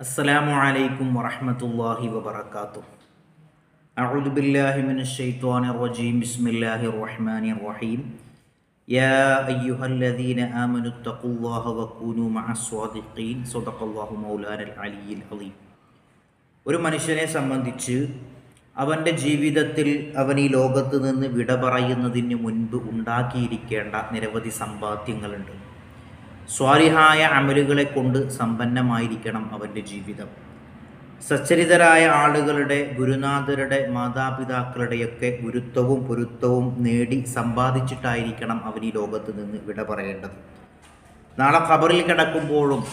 السلام عليكم ورحمة الله وبركاته أعوذ بالله من الشيطان الرجيم بسم الله الرحمن الرحيم يا أيها الذين آمنوا اتقوا الله وكونوا مع الصادقين صدق الله مولانا العلي العظيم ഒരു മനുഷ്യനെ സംബന്ധിച്ച് അവൻ്റെ ജീവിതത്തിൽ അവൻ ഈ ലോകത്ത് നിന്ന് വിട പറയുന്നതിന് മുൻപ് ഉണ്ടാക്കിയിരിക്കേണ്ട നിരവധി സമ്പാദ്യങ്ങളുണ്ട് സ്വാരിഹായ അമലുകളെ കൊണ്ട് സമ്പന്നമായിരിക്കണം അവന്റെ ജീവിതം. സച്ചരിതരായ ആളുകളുടെ ഗുരുനാഥരുടെ മാതാപിതാക്കളുടെയൊക്കെ ഗുരുത്വവും പൊരുത്തവും നേടി സമ്പാദിച്ചിട്ടായിരിക്കണം അവൻ ഈ ലോകത്ത് നിന്ന് വിട പറയേണ്ടത്. നാളെ ഖബറിൽ കിടക്കുമ്പോഴും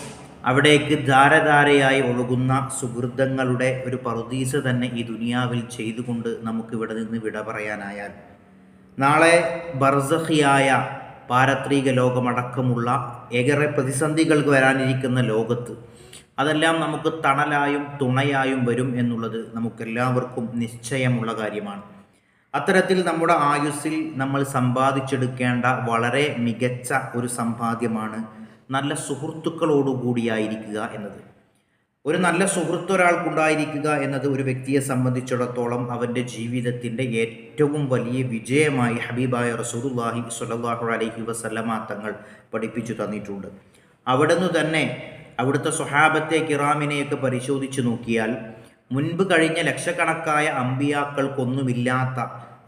അവിടേക്ക് ധാരധാരയായി ഒഴുകുന്ന സുഹൃതങ്ങളുടെ ഒരു പറുദീസ് തന്നെ ഈ ദുനിയാവിൽ ചെയ്തുകൊണ്ട് നമുക്കിവിടെ നിന്ന് വിട പറയാനായാൽ നാളെ ബർസഹിയായ പാരത്രിക ലോകമടക്കമുള്ള ഏറെ പ്രതിസന്ധികൾ വരാനിരിക്കുന്ന ലോകത്ത്. അതെല്ലാം നമുക്ക് തണലായും തുണയായും വരും എന്നുള്ളത് നമുക്കെല്ലാവർക്കും നിശ്ചയമുള്ള കാര്യമാണ്. അത്തരത്തിൽ നമ്മുടെ ആയുസ്സിൽ നമ്മൾ സമ്പാദിച്ചെടുക്കേണ്ട വളരെ മികച്ച ഒരു സമ്പാദ്യമാണ് നല്ല സുഹൃത്തുക്കളോടുകൂടിയായിരിക്കുക എന്നത്. ഒരു നല്ല സുഹൃത്ത് ഒരാൾക്കുണ്ടായിരിക്കുക എന്നത് ഒരു വ്യക്തിയെ സംബന്ധിച്ചിടത്തോളം അവന്റെ ജീവിതത്തിന്റെ ഏറ്റവും വലിയ വിജയമായി ഹബീബായ റസൂലുല്ലാഹി സ്വല്ലല്ലാഹു അലഹി വസല്ലമ തങ്ങൾ പഠിപ്പിച്ചു തന്നിട്ടുണ്ട്. അവിടുന്ന് തന്നെ അവിടുത്തെ സ്വഹാബത്തെ കിറാമിനെയൊക്കെ പരിശോധിച്ച് നോക്കിയാൽ മുൻപ് കഴിഞ്ഞ ലക്ഷക്കണക്കായ അമ്പിയാക്കൾക്കൊന്നുമില്ലാത്ത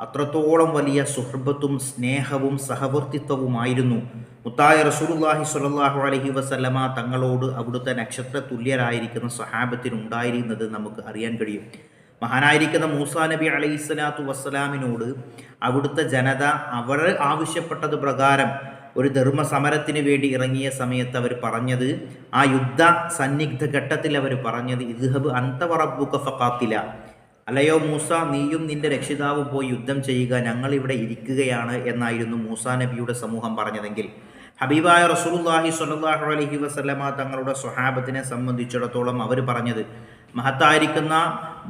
അത്രത്തോളം വലിയ സുഹൃബത്തും സ്നേഹവും സഹവർത്തിത്വവുമായിരുന്നു. മുത്തായ റസൂലുല്ലാഹി സ്വല്ലല്ലാഹു അലൈഹി വസല്ലമ തങ്ങളോട് അവിടുത്തെ നക്ഷത്ര തുല്യരായിരിക്കുന്ന സ്വഹാബത്തിനുണ്ടായിരുന്നത് നമുക്ക് അറിയാൻ കഴിയും. മഹാനായിരിക്കുന്ന മൂസാ നബി അലൈഹി സ്വലാത്തു വസ്സലാമിനോട് അവിടുത്തെ ജനത അവർ ആവശ്യപ്പെട്ടത് പ്രകാരം ഒരു ധർമ്മ സമരത്തിന് വേണ്ടി ഇറങ്ങിയ സമയത്ത് അവർ പറഞ്ഞത് ആ യുദ്ധ സന്നിഗ്ധ ഘട്ടത്തിൽ അവർ പറഞ്ഞത് ഇദ്ഹബ് അന്തവറബുക ഫഖാത്തില. അല്ലയോ മൂസ നീയും നിന്റെ രക്ഷിതാവും പോയി യുദ്ധം ചെയ്യുക. ഞങ്ങൾ ഇവിടെ ഇരിക്കുകയാണ് എന്നായിരുന്നു മൂസ നബിയുടെ സമൂഹം പറഞ്ഞതെങ്കിൽ. ഹബീബായ റസൂലുല്ലാഹി സ്വല്ലല്ലാഹു അലൈഹി വസല്ലമ തങ്ങളുടെ സ്വഹാബത്തിനെ സംബന്ധിച്ചിടത്തോളം അവർ പറഞ്ഞത് മഹത്തായിരിക്കുന്ന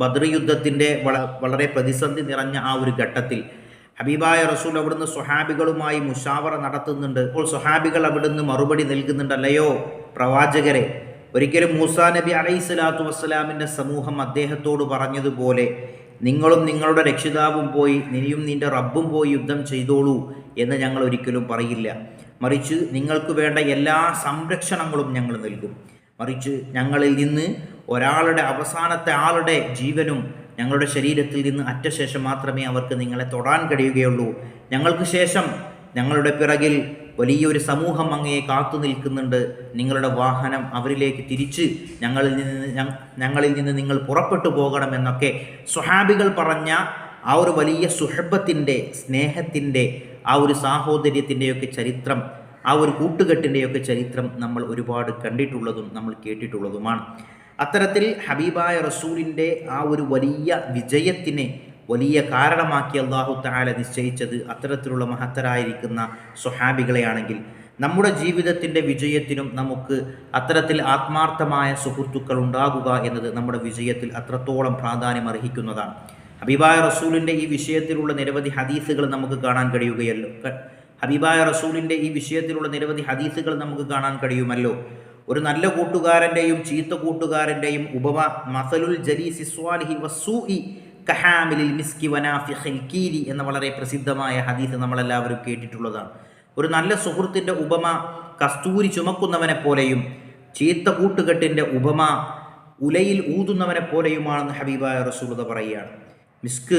ബദ്ർ യുദ്ധത്തിന്റെ വള വളരെ പ്രതിസന്ധി നിറഞ്ഞ ആ ഒരു ഘട്ടത്തിൽ. ഹബീബായ റസൂൽ അവിടുന്ന് സ്വഹാബികളുമായി മുഷാവറ നടത്തുന്നുണ്ട്. അപ്പോൾ സ്വഹാബികൾ അവിടുന്ന് മറുപടി നൽകുന്നുണ്ട്. അല്ലയോ പ്രവാചകരെ ഒരിക്കലും മൂസാ നബി അലൈഹി സ്വലാത്തു വസ്സലാമിന്റെ സമൂഹം അദ്ദേഹത്തോട് പറഞ്ഞതുപോലെ നിങ്ങളും നിങ്ങളുടെ രക്ഷിതാവും പോയി നിനിയും നിന്റെ റബ്ബും പോയി യുദ്ധം ചെയ്തോളൂ എന്ന് ഞങ്ങൾ ഒരിക്കലും പറയില്ല. മറിച്ച് നിങ്ങൾക്ക് വേണ്ട എല്ലാ സംരക്ഷണങ്ങളും ഞങ്ങൾ നൽകും. മറിച്ച് ഞങ്ങളിൽ നിന്ന് ഒരാളുടെ അവസാനത്തെ ആളുടെ ജീവനും ഞങ്ങളുടെ ശരീരത്തിൽ നിന്ന് അറ്റ ശേഷം മാത്രമേ അവർക്ക് നിങ്ങളെ തൊടാൻ കഴിയുകയുള്ളൂ. ഞങ്ങൾക്ക് ശേഷം ഞങ്ങളുടെ പിറകിൽ വലിയൊരു സമൂഹം അങ്ങയെ കാത്തു നിൽക്കുന്നുണ്ട്. നിങ്ങളുടെ വാഹനം അവരിലേക്ക് തിരിച്ച് ഞങ്ങളിൽ നിന്ന് ഞങ്ങളിൽ നിന്ന് നിങ്ങൾ പുറപ്പെട്ടു പോകണമെന്നൊക്കെ സുഹാബികൾ പറഞ്ഞ ആ ഒരു വലിയ സുഹബത്തിന്റെ സ്നേഹത്തിന്റെ ആ ഒരു സാഹോദര്യത്തിന്റെയൊക്കെ ചരിത്രം ആ ഒരു കൂട്ടുകെട്ടിന്റെയൊക്കെ ചരിത്രം നമ്മൾ ഒരുപാട് കണ്ടിട്ടുള്ളതും നമ്മൾ കേട്ടിട്ടുള്ളതുമാണ്. അത്തരത്തിൽ ഹബീബായ റസൂലിന്റെ ആ ഒരു വലിയ വിജയത്തിനെ വലിയ കാരണമാക്കി അള്ളാഹു താല നിശ്ചയിച്ചത് അത്തരത്തിലുള്ള മഹത്തരായിരിക്കുന്ന സ്വഹാബികളെയാണെങ്കിൽ നമ്മുടെ ജീവിതത്തിന്റെ വിജയത്തിനും നമുക്ക് അത്തരത്തിൽ ആത്മാർത്ഥമായ സുഹൃത്തുക്കൾ ഉണ്ടാകുക എന്നത് നമ്മുടെ വിജയത്തിൽ അത്രത്തോളം പ്രാധാന്യം അർഹിക്കുന്നതാണ്. ഹബീബായ റസൂലിന്റെ ഈ വിഷയത്തിലുള്ള നിരവധി ഹദീസുകൾ നമുക്ക് കാണാൻ കഴിയുകയല്ലോ. ഹബീബായ റസൂലിന്റെ ഈ വിഷയത്തിലുള്ള നിരവധി ഹദീസുകൾ നമുക്ക് കാണാൻ കഴിയുമല്ലോ. ഒരു നല്ല കൂട്ടുകാരന്റെയും ചീത്ത കൂട്ടുകാരന്റെയും ഉപമ മസലുൽ ജലീ സ്വാലിഹി വസൂഇ കഹാമിലിൽ മിസ്കി വനാഫിഖിൽ കീരി എന്ന വളരെ പ്രസിദ്ധമായ ഹദീസ് നമ്മളെല്ലാവരും കേട്ടിട്ടുള്ളതാണ്. ഒരു നല്ല സുഹൃത്തിന്റെ ഉപമ കസ്തൂരി ചുമക്കുന്നവനെ പോലെയും ചീത്ത കൂട്ടുകെട്ടിന്റെ ഉപമ ഉലയിൽ ഊതുന്നവനെ പോലെയുമാണെന്ന് ഹബീബായ റസൂലത പറയുകയാണ്. മിസ്ക്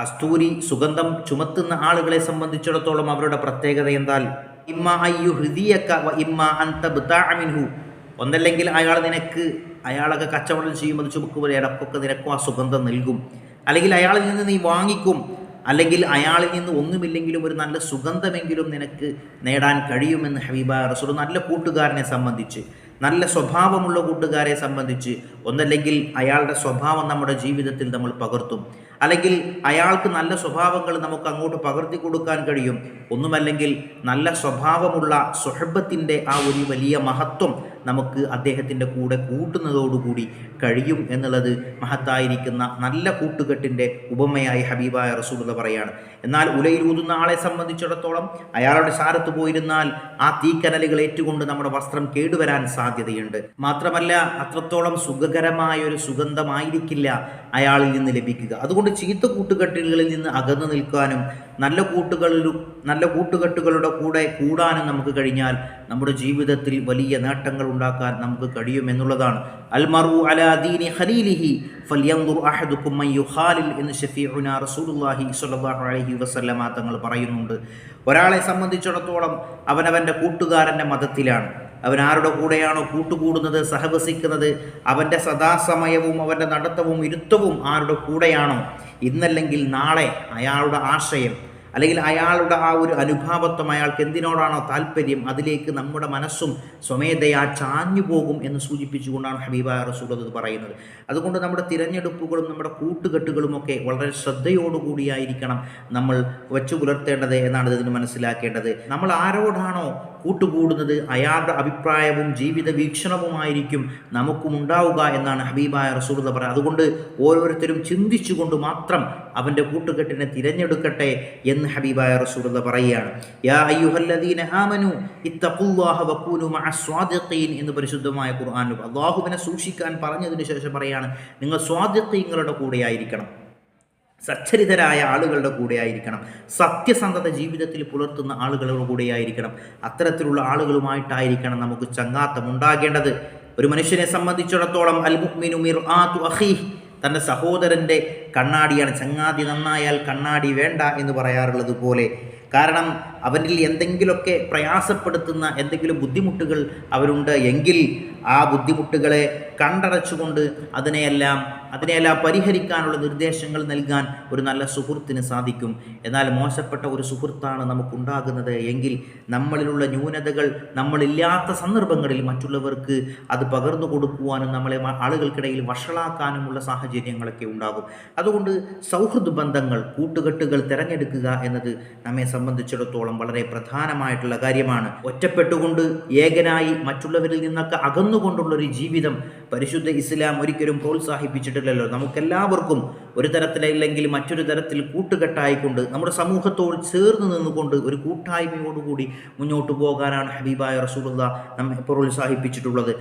കസ്തൂരി സുഗന്ധം ചുമത്തുന്ന ആളുകളെ സംബന്ധിച്ചിടത്തോളം അവരുടെ പ്രത്യേകത എന്താൽ ഇമ്മ അയ്യു ഹൃദിയക്ക ഇമ്മ അന്തബ് ബിതാമിൻഹു ഒന്നല്ലെങ്കിൽ അയാൾ നിനക്ക് അയാളൊക്കെ കച്ചവടം ചെയ്യുമ്പോൾ ചുമക്കുമ്പോൾ ഇടക്കൊക്കെ നിനക്കും ആ സുഗന്ധം നൽകും. അല്ലെങ്കിൽ അയാളിൽ നിന്ന് നീ വാങ്ങിക്കും. അല്ലെങ്കിൽ അയാളിൽ നിന്ന് ഒന്നുമില്ലെങ്കിലും ഒരു നല്ല സുഗന്ധമെങ്കിലും നിനക്ക് നേടാൻ കഴിയുമെന്ന് ഹബീബ റസൂൽ നല്ല കൂട്ടുകാരനെ സംബന്ധിച്ച് നല്ല സ്വഭാവമുള്ള കൂട്ടുകാരെ സംബന്ധിച്ച് ഒന്നല്ലെങ്കിൽ അയാളുടെ സ്വഭാവം നമ്മുടെ ജീവിതത്തിൽ നമ്മൾ പകർത്തും. അല്ലെങ്കിൽ അയാൾക്ക് നല്ല സ്വഭാവങ്ങൾ നമുക്ക് അങ്ങോട്ട് പകർത്തി കൊടുക്കാൻ കഴിയും. ഒന്നുമല്ലെങ്കിൽ നല്ല സ്വഭാവമുള്ള സുഹബത്തിന്റെ ആ ഒരു വലിയ മഹത്വം നമുക്ക് അദ്ദേഹത്തിന്റെ കൂടെ കൂട്ടുന്നതോടുകൂടി കഴിയും എന്നുള്ളത് മഹത്തായിരിക്കുന്ന നല്ല കൂട്ടുകെട്ടിന്റെ ഉപമയായി ഹബീബായ റസൂലത പറയാണ്. എന്നാൽ ഉലയിലൂതുന്ന ആളെ സംബന്ധിച്ചിടത്തോളം അയാളുടെ ശാരത്ത് പോയിരുന്നാൽ ആ തീക്കനലുകൾ ഏറ്റുകൊണ്ട് നമ്മുടെ വസ്ത്രം കേടുവരാൻ സാധ്യതയുണ്ട്. മാത്രമല്ല അത്രത്തോളം സുഖകരമായ ഒരു സുഗന്ധമായിരിക്കില്ല അയാളിൽ നിന്ന് ലഭിക്കുക. അതുകൊണ്ട് ചീത്ത കൂട്ടുകെട്ടുകളിൽ നിന്ന് അകന്നു നിൽക്കാനും നല്ല കൂട്ടുകളിലും നല്ല കൂട്ടുകെട്ടുകളുടെ കൂടെ കൂടാനും നമുക്ക് കഴിഞ്ഞാൽ നമ്മുടെ ജീവിതത്തിൽ വലിയ നേട്ടങ്ങൾ ഉണ്ടാക്കാൻ നമുക്ക് കഴിയും എന്നുള്ളതാണ്. അൽമറു അലാദീനി ഖലീലിഹി ഫൽയൻദുർ അഹദുക്കും മൻ യുഖാലിൽ എന്ന് ഷഫീഉന റസൂലുള്ളാഹി സ്വല്ലല്ലാഹു അലൈഹി വസല്ലമ തങ്ങൾ പറയുന്നുണ്ട്. ഒരാളെ സംബന്ധിച്ചിടത്തോളം അവനവന്റെ കൂട്ടുകാരന്റെ മതത്തിലാണ്. അവൻ ആരുടെ കൂടെയാണോ കൂട്ടുകൂടുന്നത് സഹവസിക്കുന്നത് അവന്റെ സദാസമയവും അവന്റെ നടത്തവും ഇരുത്തവും ആരുടെ കൂടെയാണോ? ഇന്നല്ലെങ്കിൽ നാളെ അയാളുടെ ആശയം അല്ലെങ്കിൽ അയാളുടെ ആ ഒരു അനുഭാവത്വം അയാൾക്ക് എന്തിനോടാണോ താല്പര്യം അതിലേക്ക് നമ്മുടെ മനസ്സും സ്വമേധയാ ചാഞ്ഞു പോകും എന്ന് സൂചിപ്പിച്ചുകൊണ്ടാണ് ഹബീബ റസൂലത് പറയുന്നത്. അതുകൊണ്ട് നമ്മുടെ തിരഞ്ഞെടുപ്പുകളും നമ്മുടെ കൂട്ടുകെട്ടുകളും ഒക്കെ വളരെ ശ്രദ്ധയോടുകൂടിയായിരിക്കണം നമ്മൾ വെച്ചു പുലർത്തേണ്ടത് എന്നാണ് ഇതിന് മനസ്സിലാക്കേണ്ടത്. നമ്മൾ ആരോടാണോ കൂട്ടുകൂടുന്നത് അയാളുടെ അഭിപ്രായവും ജീവിത വീക്ഷണവുമായിരിക്കും നമുക്കും ഉണ്ടാവുക എന്നാണ് ഹബീബായ റസൂൽ പറയുന്നത്. അതുകൊണ്ട് ഓരോരുത്തരും ചിന്തിച്ചുകൊണ്ട് മാത്രം അവന്റെ കൂട്ടുകെട്ടിനെ തിരഞ്ഞെടുക്കട്ടെ എന്ന് ഹബീബായ റസൂൽ പറയുകയാണ്. യാ അയ്യുഹല്ലദീന ഇത്തഖുല്ലാഹ മഅസ്വാദിഖീൻ എന്ന് പരിശുദ്ധമായ ഖുർആാനും അള്ളാഹുവിനെ സൂക്ഷിക്കാൻ പറഞ്ഞതിന് ശേഷം പറയാണ് നിങ്ങൾ സ്വാദിഖീങ്ങളുടെ കൂടെയായിരിക്കണം. സച്ചരിതരായ ആളുകളുടെ കൂടെ ആയിരിക്കണം സത്യസന്ധത ജീവിതത്തിൽ പുലർത്തുന്ന ആളുകളുടെ കൂടെ ആയിരിക്കണം അത്തരത്തിലുള്ള ആളുകളുമായിട്ടായിരിക്കണം നമുക്ക് ചങ്ങാത്തം ഉണ്ടാകേണ്ടത് ഒരു മനുഷ്യനെ സംബന്ധിച്ചിടത്തോളം അൽ മിർ ആതു അഹി തന്റെ സഹോദരന്റെ കണ്ണാടിയാണ്. ചങ്ങാതി നന്നായാൽ കണ്ണാടി വേണ്ട എന്ന് പറയാറുള്ളത് പോലെ. കാരണം അവനിൽ എന്തെങ്കിലുമൊക്കെ പ്രയാസപ്പെടുത്തുന്ന എന്തെങ്കിലും ബുദ്ധിമുട്ടുകൾ അവരുണ്ട് എങ്കിൽ ആ ബുദ്ധിമുട്ടുകളെ കണ്ടടച്ചുകൊണ്ട് അതിനെയെല്ലാം അതിനെയെല്ലാം പരിഹരിക്കാനുള്ള നിർദ്ദേശങ്ങൾ നൽകാൻ ഒരു നല്ല സുഹൃത്തിന് സാധിക്കും. എന്നാൽ മോശപ്പെട്ട ഒരു സുഹൃത്താണ് നമുക്കുണ്ടാകുന്നത്. എങ്കിൽ നമ്മളിലുള്ള ന്യൂനതകൾ നമ്മളില്ലാത്ത സന്ദർഭങ്ങളിൽ മറ്റുള്ളവർക്ക് അത് പകർന്നു കൊടുക്കുവാനും നമ്മളെ ആളുകൾക്കിടയിൽ വഷളാക്കാനുമുള്ള സാഹചര്യങ്ങളൊക്കെ ഉണ്ടാകും. അതുകൊണ്ട് സൗഹൃദ ബന്ധങ്ങൾ കൂട്ടുകെട്ടുകൾ തിരഞ്ഞെടുക്കുക എന്നത് നമ്മെ സംബന്ധിച്ചിടത്തോളം വളരെ പ്രധാനമായിട്ടുള്ള കാര്യമാണ്. ഒറ്റപ്പെട്ടുകൊണ്ട് ഏകനായി മറ്റുള്ളവരിൽ നിന്നൊക്കെ അകന്നുകൊണ്ടുള്ള ഒരു ജീവിതം പരിശുദ്ധ ഇസ്ലാം ഒരിക്കലും ചെയ്തിട്ടില്ലല്ലോ നമുക്കെല്ലാവർക്കും ഒരു തരത്തിലല്ലെങ്കിൽ മറ്റൊരു തരത്തിൽ കൂട്ടുകെട്ടായിക്കൊണ്ട് നമ്മുടെ സമൂഹത്തോട് ചേർന്ന് നിന്നുകൊണ്ട് ഒരു കൂട്ടായ്മയോടുകൂടി മുന്നോട്ട് പോകാനാണ് ഹബീബായ റസൂലുള്ള നമ്മെ പ്രോത്സാഹിപ്പിച്ചിട്ടുള്ളത്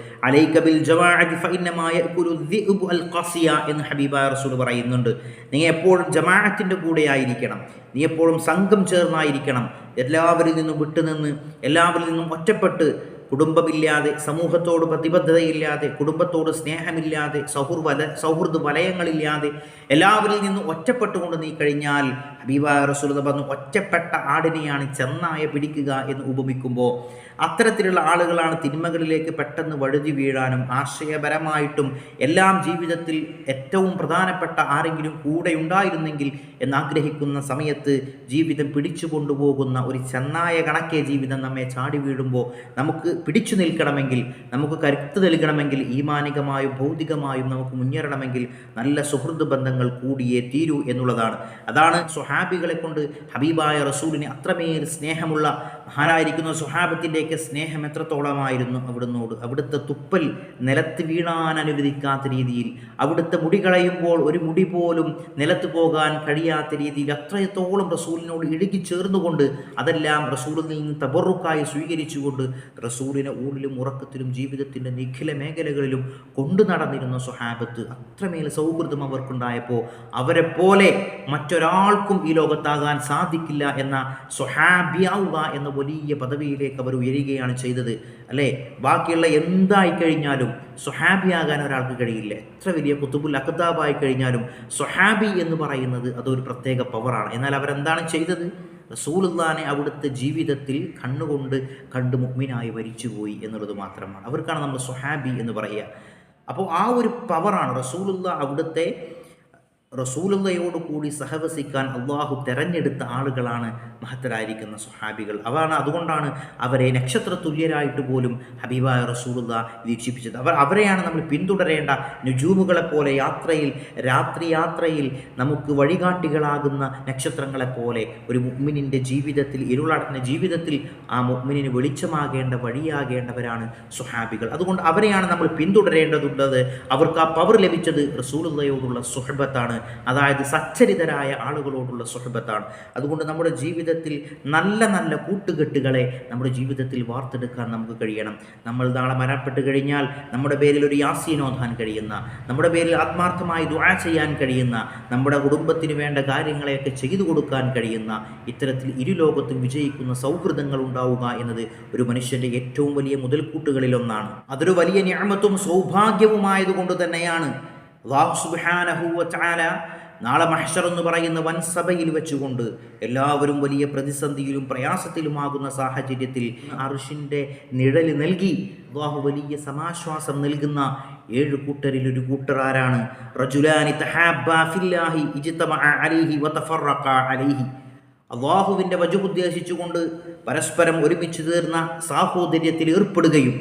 ഖസിയ എന്ന് ഹബീബായ റസൂൽ പറയുന്നുണ്ട്. നീ എപ്പോഴും ജമാഅത്തിന്റെ കൂടെ ആയിരിക്കണം. നീ എപ്പോഴും സംഘം ചേർന്നായിരിക്കണം. എല്ലാവരിൽ നിന്നും വിട്ടുനിന്ന് എല്ലാവരിൽ നിന്നും ഒറ്റപ്പെട്ട് കുടുംബമില്ലാതെ സമൂഹത്തോട് പ്രതിബദ്ധതയില്ലാതെ കുടുംബത്തോട് സ്നേഹമില്ലാതെ സൗഹൃദ സൗഹൃദ വലയങ്ങളില്ലാതെ എല്ലാവരിൽ നിന്നും ഒറ്റപ്പെട്ടുകൊണ്ട് നീ കഴിഞ്ഞാൽ ഹബീബ റസൂലത പറഞ്ഞു ഒറ്റപ്പെട്ട ആടിനെയാണ് ചെന്നായ പിടിക്കുക എന്ന് ഉപമിക്കുമ്പോൾ അത്തരത്തിലുള്ള ആളുകളാണ് തിന്മകളിലേക്ക് പെട്ടെന്ന് വഴുതി വീഴാനും ആശയപരമായിട്ടും എല്ലാം ജീവിതത്തിൽ ഏറ്റവും പ്രധാനപ്പെട്ട ആരെങ്കിലും കൂടെ ഉണ്ടായിരുന്നെങ്കിൽ എന്നാഗ്രഹിക്കുന്ന സമയത്ത് ജീവിതം പിടിച്ചു കൊണ്ടുപോകുന്ന ഒരു ചെന്നായ കണക്കെ ജീവിതം നമ്മെ ചാടി വീഴുമ്പോൾ നമുക്ക് പിടിച്ചു നിൽക്കണമെങ്കിൽ നമുക്ക് കരുത്ത് നൽകണമെങ്കിൽ ഈമാനികമായും ഭൗതികമായും നമുക്ക് മുന്നേറണമെങ്കിൽ നല്ല സുഹൃത്ത് ബന്ധങ്ങൾ കൂടിയേ തീരൂ എന്നുള്ളതാണ്. അതാണ് സ്വഹാബികളെ കൊണ്ട് ഹബീബായ റസൂലിന് അത്രമേൽ സ്നേഹമുള്ള മഹാനായിരിക്കുന്ന സുഹാബത്തിന്റെയൊക്കെ സ്നേഹം എത്രത്തോളമായിരുന്നു അവിടുന്നോട്. അവിടുത്തെ തുപ്പൽ നിലത്ത് വീണാൻ അനുവദിക്കാത്ത രീതിയിൽ അവിടുത്തെ മുടി കളയുമ്പോൾ ഒരു മുടി പോലും നിലത്ത് പോകാൻ കഴിയാത്ത രീതിയിൽ അത്രത്തോളം റസൂലിനോട് ഇഴുകി ചേർന്നുകൊണ്ട് അതെല്ലാം റസൂലിൽ നിന്ന് തബറുക്കായി സ്വീകരിച്ചുകൊണ്ട് റസൂലിനെ ഊണിലും ഉറക്കത്തിലും ജീവിതത്തിന്റെ നിഖില മേഖലകളിലും കൊണ്ടു നടന്നിരുന്ന സുഹാബത്ത് അത്രമേൽ സൗഹൃദം അവർക്കുണ്ടായപ്പോൾ അവരെ പോലെ മറ്റൊരാൾക്കും ഈ ലോകത്താകാൻ സാധിക്കില്ല എന്ന സൊഹാബിയാവുക എന്ന വലിയ പദവിയിലേക്ക് അവർ ഉയരുകയാണ് ചെയ്തത്. അല്ലേ? ബാക്കിയുള്ള എന്തായി കഴിഞ്ഞാലും സൊഹാബിയാകാൻ ഒരാൾക്ക് കഴിയില്ല. എത്ര വലിയ കുത്തുബുൽ അഖതാബായി കഴിഞ്ഞാലും സ്വഹാബി എന്ന് പറയുന്നത് അതൊരു പ്രത്യേക പവറാണ്. എന്നാൽ അവരെന്താണ് ചെയ്തത്? റസൂലുള്ളാനെ അവിടുത്തെ ജീവിതത്തിൽ കണ്ണുകൊണ്ട് കണ്ട് മുഗ്മിനായി വരിച്ചുപോയി എന്നുള്ളത് മാത്രമാണ്. അവർക്കാണ് നമ്മൾ സ്വഹാബി എന്ന് പറയുക. അപ്പോൾ ആ ഒരു പവറാണ് റസൂലുള്ള അവിടുത്തെ റസൂലുള്ളയോട് കൂടി സഹവസിക്കാൻ അള്ളാഹു തെരഞ്ഞെടുത്ത ആളുകളാണ് മഹത്തരായിരിക്കുന്ന സുഹാബികൾ അവരാണ് അതുകൊണ്ടാണ് അവരെ നക്ഷത്ര തുല്യരായിട്ട് പോലും ഹബീബായ റസൂലുള്ള വീക്ഷിപ്പിച്ചത് അവർ അവരെയാണ് നമ്മൾ പിന്തുടരേണ്ട നുജൂബുകളെപ്പോലെ പോലെ യാത്രയിൽ രാത്രി യാത്രയിൽ നമുക്ക് വഴികാട്ടികളാകുന്ന നക്ഷത്രങ്ങളെപ്പോലെ ഒരു മുഗ്മിനിന്റെ ജീവിതത്തിൽ ഇരുളടഞ്ഞ ജീവിതത്തിൽ ആ മുഗ്മിനിന് വെളിച്ചമാകേണ്ട വഴിയാകേണ്ടവരാണ് സുഹാബികൾ അതുകൊണ്ട് അവരെയാണ് നമ്മൾ പിന്തുടരേണ്ടതുള്ളത്. അവർക്ക് ആ പവർ ലഭിച്ചത് റസൂലുള്ളയോടുള്ള സുഹബത്താണ്. അതായത് സച്ചരിതരായ ആളുകളോടുള്ള സുഹൃബത്താണ് അതുകൊണ്ട് നമ്മുടെ ജീവിതത്തിൽ നല്ല നല്ല കൂട്ടുകെട്ടുകളെ നമ്മുടെ ജീവിതത്തിൽ വാർത്തെടുക്കാൻ നമുക്ക് കഴിയണം. നമ്മൾ നാളെ മരണപ്പെട്ട് കഴിഞ്ഞാൽ നമ്മുടെ പേരിൽ ഒരു യാസീനോധാൻ കഴിയുന്ന നമ്മുടെ പേരിൽ ആത്മാർത്ഥമായി ദുആ ചെയ്യാൻ കഴിയുന്ന നമ്മുടെ കുടുംബത്തിന് വേണ്ട കാര്യങ്ങളെയൊക്കെ ചെയ്തു കൊടുക്കാൻ കഴിയുന്ന ഇത്തരത്തിൽ ഇരുലോകത്തും വിജയിക്കുന്ന സൗഹൃദങ്ങൾ ഉണ്ടാവുക എന്നത് ഒരു മനുഷ്യന്റെ ഏറ്റവും വലിയ മുതൽക്കൂട്ടുകളിലൊന്നാണ്. അതൊരു വലിയ ഞാമത്വം സൗഭാഗ്യവുമായതുകൊണ്ട് തന്നെയാണ്. വ തആല നാളെ മഹ്ഷർ എന്ന് പറയുന്ന വൻസഭയിൽ വെച്ചുകൊണ്ട് എല്ലാവരും വലിയ പ്രതിസന്ധിയിലും പ്രയാസത്തിലുമാകുന്ന സാഹചര്യത്തിൽ അർഷിന്റെ നിഴൽ നൽകി അള്ളാഹു വലിയ സമാശ്വാസം നൽകുന്ന ഏഴ് കൂട്ടരിൽ ഒരു കൂട്ടർ ആരാണ്? റജുലാനി തഹാബ്ബാ ഫില്ലാഹി ഇജ്തമഅ അലൈഹി വതഫറഖ അലൈഹി. അള്ളാഹുവിന്റെ വജുദ്ദേശിച്ചുകൊണ്ട് പരസ്പരം ഒരുമിച്ച് തീർന്ന സാഹോദര്യത്തിൽ ഏർപ്പെടുകയും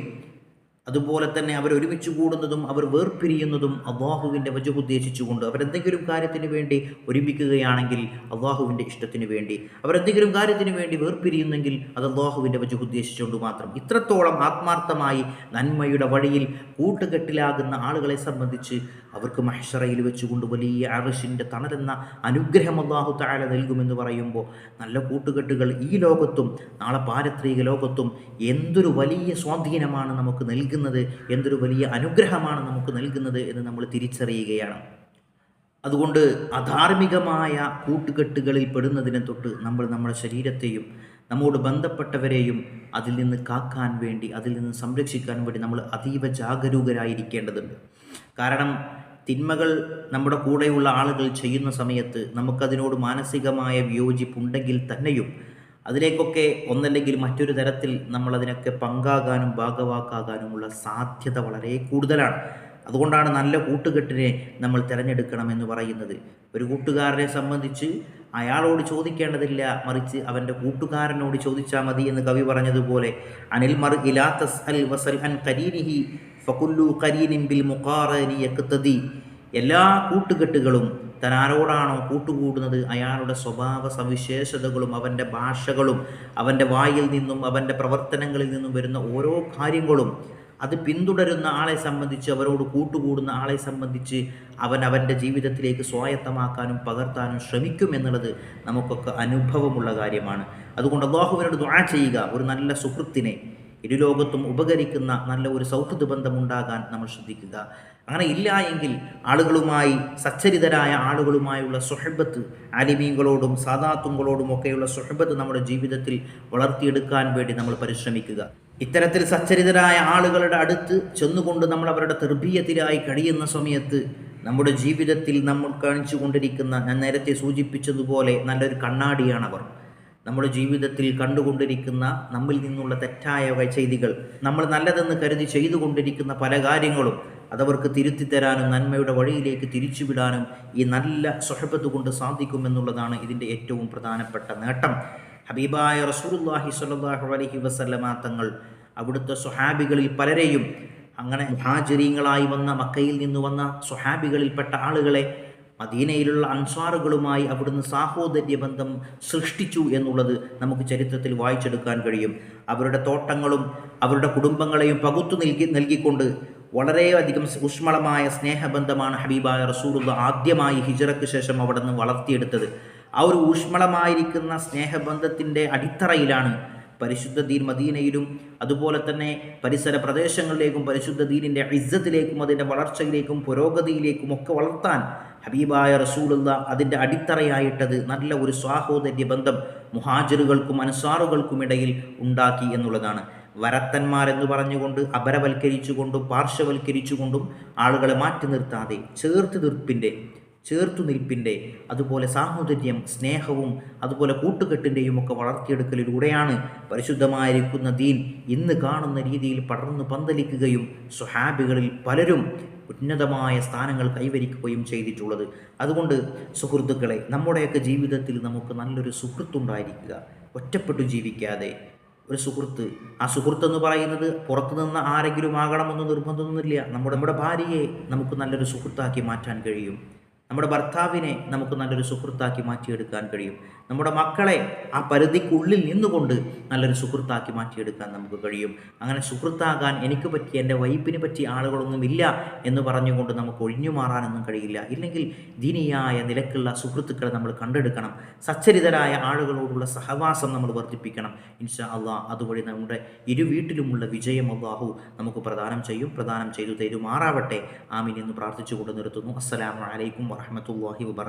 അതുപോലെ തന്നെ അവർ ഒരുമിച്ച് കൂടുന്നതും അവർ വേർപിരിയുന്നതും അള്ളാഹുവിന്റെ വജു ഉദ്ദേശിച്ചുകൊണ്ട് അവരെന്തെങ്കിലും കാര്യത്തിന് വേണ്ടി ഒരുമിക്കുകയാണെങ്കിൽ അള്ളാഹുവിന്റെ ഇഷ്ടത്തിന് വേണ്ടി അവരെന്തെങ്കിലും കാര്യത്തിന് വേണ്ടി വേർപിരിയുന്നെങ്കിൽ അത് അള്ളാഹുവിന്റെ വജു ഉദ്ദേശിച്ചുകൊണ്ട് മാത്രം. ഇത്രത്തോളം ആത്മാർത്ഥമായി നന്മയുടെ വഴിയിൽ കൂട്ടുകെട്ടിലാകുന്ന ആളുകളെ സംബന്ധിച്ച് അവർക്ക് മഹ്ഷറയിൽ വെച്ചുകൊണ്ട് വലിയ അറിഷിന്റെ തണലെന്ന അനുഗ്രഹം അള്ളാഹു താഴെ നൽകുമെന്ന് പറയുമ്പോൾ നല്ല കൂട്ടുകെട്ടുകൾ ഈ ലോകത്തും നാളെ പാരത്രിക ലോകത്തും എന്തൊരു വലിയ സ്വാധീനമാണ് നമുക്ക് നൽകുന്നത് എന്തൊരു വലിയ അനുഗ്രഹമാണ് നമുക്ക് നൽകുന്നത് എന്ന് നമ്മൾ തിരിച്ചറിയുകയാണ്. അതുകൊണ്ട് അധാർമികമായ കൂട്ടുകെട്ടുകളിൽ പെടുന്നതിനെ തൊട്ട് നമ്മൾ നമ്മുടെ ശരീരത്തെയും നമ്മോട് ബന്ധപ്പെട്ടവരെയും അതിൽ നിന്ന് കാക്കാൻ വേണ്ടി അതിൽ നിന്ന് സംരക്ഷിക്കാൻ വേണ്ടി നമ്മൾ അതീവ ജാഗരൂകരായിരിക്കേണ്ടതുണ്ട്. കാരണം തിന്മകൾ നമ്മുടെ കൂടെയുള്ള ആളുകൾ ചെയ്യുന്ന സമയത്ത് നമുക്കതിനോട് മാനസികമായ വിയോജിപ്പുണ്ടെങ്കിൽ തന്നെയും അതിലേക്കൊക്കെ ഒന്നല്ലെങ്കിൽ മറ്റൊരു തരത്തിൽ നമ്മൾ അതിനൊക്കെ പങ്കാകാനും ഭാഗവാക്കാകാനുമുള്ള സാധ്യത വളരെ കൂടുതലാണ്. അതുകൊണ്ടാണ് നല്ല കൂട്ടുകെട്ടിനെ നമ്മൾ തിരഞ്ഞെടുക്കണം എന്ന് പറയുന്നത്. ഒരു കൂട്ടുകാരനെ സംബന്ധിച്ച് അയാളോട് ചോദിക്കേണ്ടതില്ല മറിച്ച് അവന്റെ കൂട്ടുകാരനോട് ചോദിച്ചാൽ മതി എന്ന് കവി പറഞ്ഞതുപോലെ അനിൽ മർ ഇലാത്തസ് അൽ വസൽ അൻ കരീനിഹി ഫകുല്ലു കരീനിൻ ബിൽ മുഖാറനി എല്ലാ കൂട്ടുകെട്ടുകളും താൻ കൂട്ടുകൂടുന്നത്? അയാളുടെ സ്വഭാവ സവിശേഷതകളും അവന്റെ ഭാഷകളും അവന്റെ വായിൽ നിന്നും അവന്റെ പ്രവർത്തനങ്ങളിൽ നിന്നും വരുന്ന ഓരോ കാര്യങ്ങളും അത് പിന്തുടരുന്ന ആളെ സംബന്ധിച്ച് അവരോട് കൂട്ടുകൂടുന്ന ആളെ സംബന്ധിച്ച് അവൻ അവന്റെ ജീവിതത്തിലേക്ക് സ്വായത്തമാക്കാനും പകർത്താനും ശ്രമിക്കും എന്നുള്ളത് നമുക്കൊക്കെ അനുഭവമുള്ള കാര്യമാണ്. അതുകൊണ്ട് അള്ളാഹുവിനോട് ദുആ ചെയ്യുക ഒരു നല്ല സുഹൃത്തിനെ ഇരുലോകത്തും ഉപകരിക്കുന്ന നല്ല ഒരു സൗഹൃദ ബന്ധമുണ്ടാകാൻ നമ്മൾ ശ്രദ്ധിക്കുക. അങ്ങനെ ഇല്ല എങ്കിൽ ആളുകളുമായി സച്ചരിതരായ ആളുകളുമായുള്ള സുഹബത്ത് ആലിമീങ്ങളോടും സാദാത്തുങ്ങളോടും ഒക്കെയുള്ള സുഹബത്ത് നമ്മുടെ ജീവിതത്തിൽ വളർത്തിയെടുക്കാൻ വേണ്ടി നമ്മൾ പരിശ്രമിക്കുക. ഇത്തരത്തിൽ സച്ചരിതരായ ആളുകളുടെ അടുത്ത് ചെന്നുകൊണ്ട് നമ്മൾ അവരുടെ തെർബീയത്തിലായി കഴിയുന്ന സമയത്ത് നമ്മുടെ ജീവിതത്തിൽ നമ്മൾ കാണിച്ചു കൊണ്ടിരിക്കുന്ന ഞാൻ നേരത്തെ സൂചിപ്പിച്ചതുപോലെ നല്ലൊരു കണ്ണാടിയാണവർ. നമ്മുടെ ജീവിതത്തിൽ കണ്ടുകൊണ്ടിരിക്കുന്ന നമ്മിൽ നിന്നുള്ള തെറ്റായ ചെയ്തികൾ നമ്മൾ നല്ലതെന്ന് കരുതി ചെയ്തുകൊണ്ടിരിക്കുന്ന പല കാര്യങ്ങളും അതവർക്ക് തിരുത്തി തരാനും നന്മയുടെ വഴിയിലേക്ക് തിരിച്ചുവിടാനും ഈ നല്ല സ്വഹബത്ത് കൊണ്ട് സാധിക്കുമെന്നുള്ളതാണ് ഇതിന്റെ ഏറ്റവും പ്രധാനപ്പെട്ട നേട്ടം. ഹബീബായ റസൂലുള്ളാഹി സ്വല്ലല്ലാഹു അലൈഹി വസല്ലമ തങ്ങൾ അവിടുത്തെ സുഹാബികളിൽ പലരെയും അങ്ങനെ ഹാജരീങ്ങളായി വന്ന മക്കയിൽ നിന്ന് വന്ന സുഹാബികളിൽപ്പെട്ട ആളുകളെ മദീനയിലുള്ള അൻസ്വാറുകളുമായി അവിടുന്ന് സാഹോദര്യ ബന്ധം സൃഷ്ടിച്ചു എന്നുള്ളത് നമുക്ക് ചരിത്രത്തിൽ വായിച്ചെടുക്കാൻ കഴിയും. അവരുടെ തോട്ടങ്ങളും അവരുടെ കുടുംബങ്ങളെയും പകുത്തു നൽകി നൽകിക്കൊണ്ട് വളരെയധികം ഊഷ്മളമായ സ്നേഹബന്ധമാണ് ഹബീബായ റസൂലുള്ള ആദ്യമായി ഹിജറയ്ക്ക് ശേഷം അവിടെ നിന്ന് വളർത്തിയെടുത്തത്. ആ ഒരു ഊഷ്മളമായിരിക്കുന്ന സ്നേഹബന്ധത്തിന്റെ അടിത്തറയിലാണ് പരിശുദ്ധ ദീൻ മദീനയിലും അതുപോലെ തന്നെ പരിസര പ്രദേശങ്ങളിലേക്കും പരിശുദ്ധ ദീനിന്റെ ഇജ്ജത്തിലേക്കും അതിന്റെ വളർച്ചയിലേക്കും പുരോഗതിയിലേക്കും ഒക്കെ വളർത്താൻ ഹബീബായ റസൂലുള്ള അതിന്റെ അടിത്തറയായിട്ടത് നല്ല ഒരു സാഹോദര്യ ബന്ധം മുഹാജിറുകൾക്കും അൻസാറുകൾക്കും ഇടയിൽ ഉണ്ടാക്കി എന്നുള്ളതാണ്. വരത്തന്മാരെന്ന് പറഞ്ഞുകൊണ്ട് അപരവൽക്കരിച്ചുകൊണ്ടും പാർശ്വവൽക്കരിച്ചുകൊണ്ടും ആളുകളെ മാറ്റി നിർത്താതെ ചേർത്ത് തീർപ്പിന്റെ ചേർത്തു നിൽപ്പിന്റെ അതുപോലെ സാഹോദര്യം സ്നേഹവും അതുപോലെ കൂട്ടുകെട്ടിന്റെയും ഒക്കെ വളർത്തിയെടുക്കലിലൂടെയാണ് പരിശുദ്ധമായിരിക്കുന്ന ദീൻ ഇന്ന് കാണുന്ന രീതിയിൽ പടർന്നു പന്തലിക്കുകയും സുഹാബികളിൽ പലരും ഉന്നതമായ സ്ഥാനങ്ങൾ കൈവരിക്കുകയും ചെയ്തിട്ടുള്ളത്. അതുകൊണ്ട് സുഹൃത്തുക്കളെ നമ്മുടെയൊക്കെ ജീവിതത്തിൽ നമുക്ക് നല്ലൊരു സുഹൃത്തുണ്ടായിരിക്കുക. ഒറ്റപ്പെട്ടു ജീവിക്കാതെ. ഒരു സുഹൃത്ത് ആ സുഹൃത്ത് എന്ന് പറയുന്നത് പുറത്തു നിന്ന് ആരെങ്കിലും ആകണമെന്ന് നിർബന്ധമൊന്നുമില്ല. നമ്മുടെ നമ്മുടെ ഭാര്യയെ നമുക്ക് നല്ലൊരു സുഹൃത്താക്കി മാറ്റാൻ കഴിയും. നമ്മുടെ ഭർത്താവിനെ നമുക്ക് നല്ലൊരു സുഹൃത്താക്കി മാറ്റിയെടുക്കാൻ കഴിയും. നമ്മുടെ മക്കളെ ആ പരിധിക്കുള്ളിൽ നിന്നുകൊണ്ട് നല്ലൊരു സുഹൃത്താക്കി മാറ്റിയെടുക്കാൻ നമുക്ക് കഴിയും. അങ്ങനെ സുഹൃത്താകാൻ എനിക്ക് പറ്റി എന്റെ വൈപ്പിന് ആളുകളൊന്നും ഇല്ല എന്ന് പറഞ്ഞുകൊണ്ട് നമുക്ക് ഒഴിഞ്ഞു മാറാനൊന്നും കഴിയില്ല. ഇല്ലെങ്കിൽ ദീനിയായ നിലക്കുള്ള സുഹൃത്തുക്കളെ നമ്മൾ കണ്ടെടുക്കണം. സച്ചരിതരായ ആളുകളോടുള്ള സഹവാസം നമ്മൾ വർദ്ധിപ്പിക്കണം. ഇൻഷാ അള്ളാഹ് അതുവഴി നമ്മുടെ ഇരു വീട്ടിലുമുള്ള വിജയം അള്ളാഹു നമുക്ക് പ്രദാനം ചെയ്യും. പ്രദാനം ചെയ്തു തരുമാറാവട്ടെ. ആമീൻ എന്ന് പ്രാർത്ഥിച്ചുകൊണ്ട് നിർത്തുന്നു. അസ്സലാമു അലൈക്കും വറഹമത്തല്ലാഹി വബറ